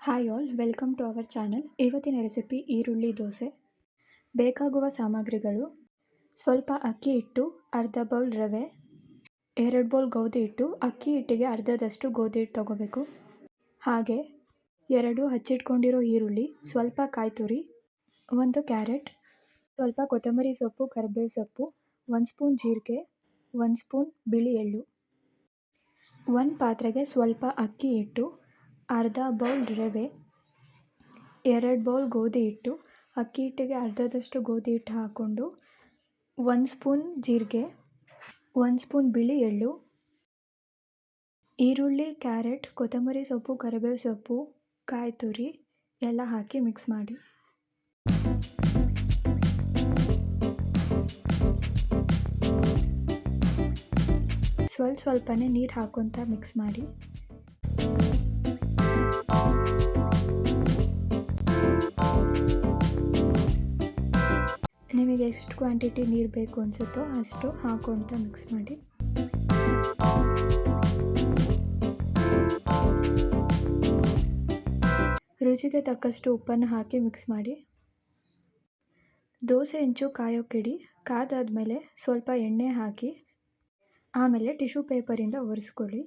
Hi all welcome to our channel ಇವತ್ತಿನ recipe ಈರುಳ್ಳಿ ದೋಸೆ. ಬೇಕಾಗುವ ಸಾಮಗ್ರಿಗಳು. ಸ್ವಲ್ಪ ಅಕ್ಕಿ ಹಿಟ್ಟು, ಅರ್ಧ ಬೌಲ್ ರವೆ, ಎರಡು ಬೌಲ್ ಗೋಧಿ ಹಿಟ್ಟು, ಅಕ್ಕಿ ಹಿಟ್ಟಿಗೆ ಅರ್ಧದಷ್ಟು ಗೋಧಿ ಹಿಟ್ಟು ತೊಗೋಬೇಕು. ಹಾಗೆ ಎರಡು ಹಚ್ಚಿಟ್ಕೊಂಡಿರೋ ಈರುಳ್ಳಿ, ಸ್ವಲ್ಪ ಕಾಯಿ ತುರಿ ಒಂದು ಕ್ಯಾರೆಟ್, ಸ್ವಲ್ಪ ಕೊತ್ತಂಬರಿ ಸೊಪ್ಪು, ಕರಿಬೇವು ಸೊಪ್ಪು, ಒಂದು ಸ್ಪೂನ್ ಜೀರಿಗೆ, ಒಂದು ಸ್ಪೂನ್ ಬಿಳಿ ಎಳ್ಳು. ಒಂದು ಪಾತ್ರೆಗೆ ಸ್ವಲ್ಪ ಅಕ್ಕಿ ಹಿಟ್ಟು ಅರ್ಧ ಬೌಲ್ ರವೆ, ಎರಡು ಬೌಲ್ ಗೋಧಿ ಹಿಟ್ಟು, ಅಕ್ಕಿ ಹಿಟ್ಟಿಗೆ ಅರ್ಧದಷ್ಟು ಗೋಧಿ ಹಿಟ್ಟು ಹಾಕ್ಕೊಂಡು ಒಂದು ಸ್ಪೂನ್ ಜೀರಿಗೆ, ಒಂದು ಸ್ಪೂನ್ ಬಿಳಿ ಎಳ್ಳು, ಈರುಳ್ಳಿ, ಕ್ಯಾರೆಟ್, ಕೊತ್ತಂಬರಿ ಸೊಪ್ಪು, ಕರಿಬೇವು ಸೊಪ್ಪು, ಕಾಯಿ ತುರಿ ಎಲ್ಲ ಹಾಕಿ ಮಿಕ್ಸ್ ಮಾಡಿ. ಸ್ವಲ್ಪ ಸ್ವಲ್ಪನೇ ನೀರು ಹಾಕ್ಕೊತ ಮಿಕ್ಸ್ ಮಾಡಿ. ನಿಮಗೆ ಎಷ್ಟು ಕ್ವಾಂಟಿಟಿ ನೀರು ಬೇಕು ಅನಿಸುತ್ತೋ ಅಷ್ಟು ಹಾಕೊಳ್ತಾ ಮಿಕ್ಸ್ ಮಾಡಿ. ರುಚಿಗೆ ತಕ್ಕಷ್ಟು ಉಪ್ಪನ್ನು ಹಾಕಿ ಮಿಕ್ಸ್ ಮಾಡಿ. ದೋಸೆ ಹೆಂಚು ಕಾಯೋಕ್ಕಿಡಿ ಕಾದಾದಮೇಲೆ ಸ್ವಲ್ಪ ಎಣ್ಣೆ ಹಾಕಿ, ಆಮೇಲೆ ಟಿಶ್ಯೂ ಪೇಪರಿಂದ ಒರೆಸ್ಕೊಳ್ಳಿ.